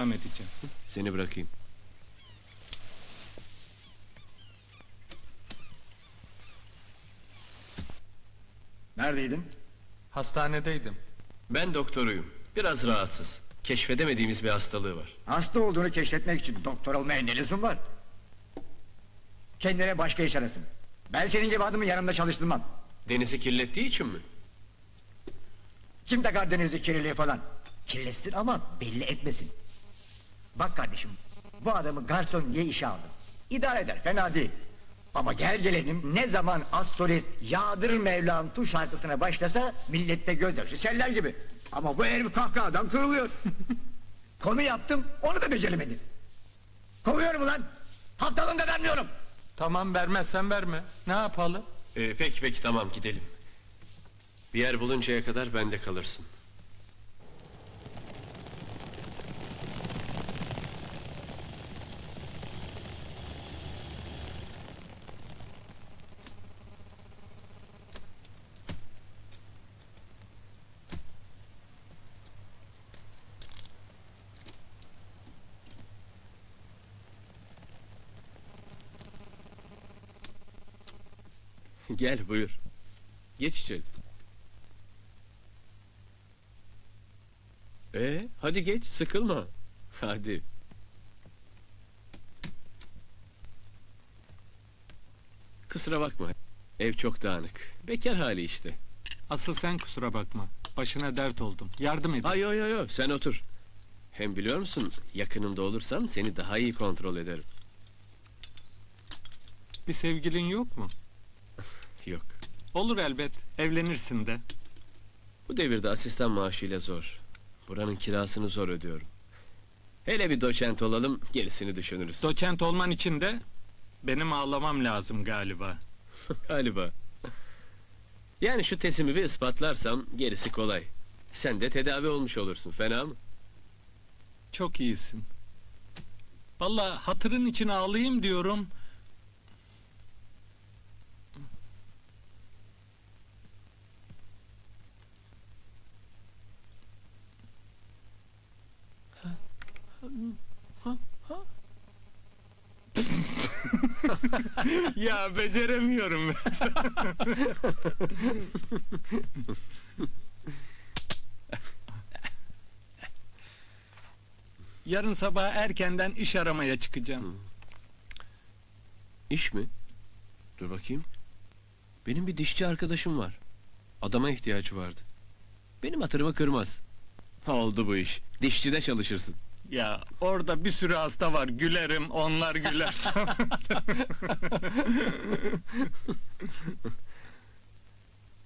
devam edeceğim. Seni bırakayım. Neredeydin? Hastanedeydim. Ben doktoruyum. Biraz rahatsız. Keşfedemediğimiz bir hastalığı var. Hasta olduğunu keşfetmek için doktor olmaya ne lüzum var? Kendine başka iş arasın. Ben senin gibi adamı yanımda çalıştırmam. Denizi kirlettiği için mi? Kim takar denizi kirliliği falan? Kirletsin ama belli etmesin. Bak kardeşim, bu adamı garson diye işe aldım. İdare eder, fena değil. Ama gel gelelim ne zaman az solist Yağdır Mevlam tu şarkısına başlasa millette gözyaşı seller gibi. Ama bu herif kahkahadan kırılıyor. Konu yaptım onu da beceremedim. Kovuyorum ulan. Haftalığını da vermiyorum. Tamam vermezsen verme. Ne yapalım? Ee, peki peki tamam gidelim. Bir yer buluncaya kadar bende kalırsın. Gel buyur. Geç içeri. Ee, hadi geç sıkılma. Hadi. Kusura bakma. Ev çok dağınık. Bekar hali işte. Asıl sen kusura bakma. Başına dert oldum. Yardım edin. Ay yo yo yo sen otur. Hem biliyor musun yakınımda olursan seni daha iyi kontrol ederim. Bir sevgilin yok mu? Yok. Olur elbet. Evlenirsin de. Bu devirde asistan maaşıyla zor. Buranın kirasını zor ödüyorum. Hele bir doçent olalım gerisini düşünürüz. Doçent olman için de benim ağlamam lazım galiba. Galiba. Yani şu tesimi bir ispatlarsam gerisi kolay. Sen de tedavi olmuş olursun. Fena mı? Çok iyisin. Vallahi hatırın için ağlayayım diyorum. ya beceremiyorum. Yarın sabah erkenden iş aramaya çıkacağım. İş mi? Dur bakayım. Benim bir dişçi arkadaşım var. Adama ihtiyacı vardı. Benim hatırımı kırmaz. Oldu bu iş. Dişçide çalışırsın. Ya orada bir sürü hasta var. Gülerim, onlar güler.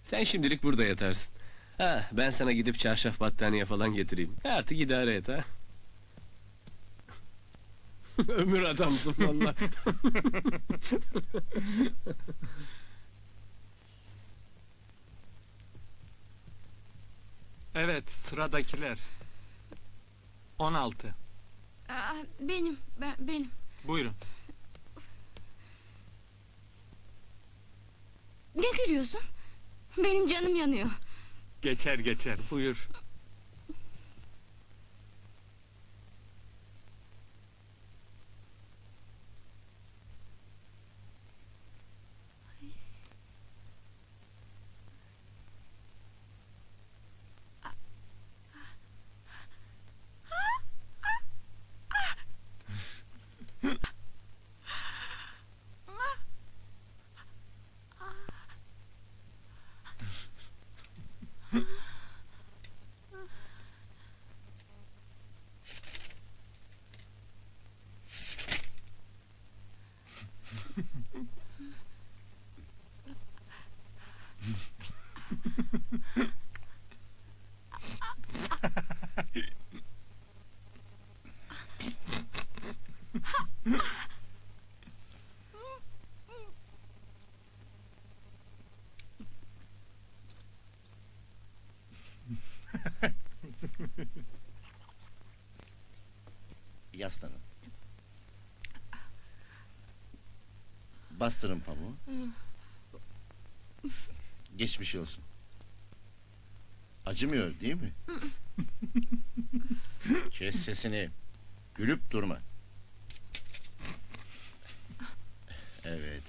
Sen şimdilik burada yatarsın. Ha, ben sana gidip çarşaf battaniye falan getireyim. Artık idare et ha. Ömür adamsın vallahi. evet, sıradakiler. 16. Aa, benim, ben, benim. Buyurun. Ne gülüyorsun? Benim canım yanıyor. Geçer geçer. Buyur. Yaslanın. Bastırın pamuğu. Geçmiş olsun. Acımıyor değil mi? Kes sesini. Gülüp durma. Evet.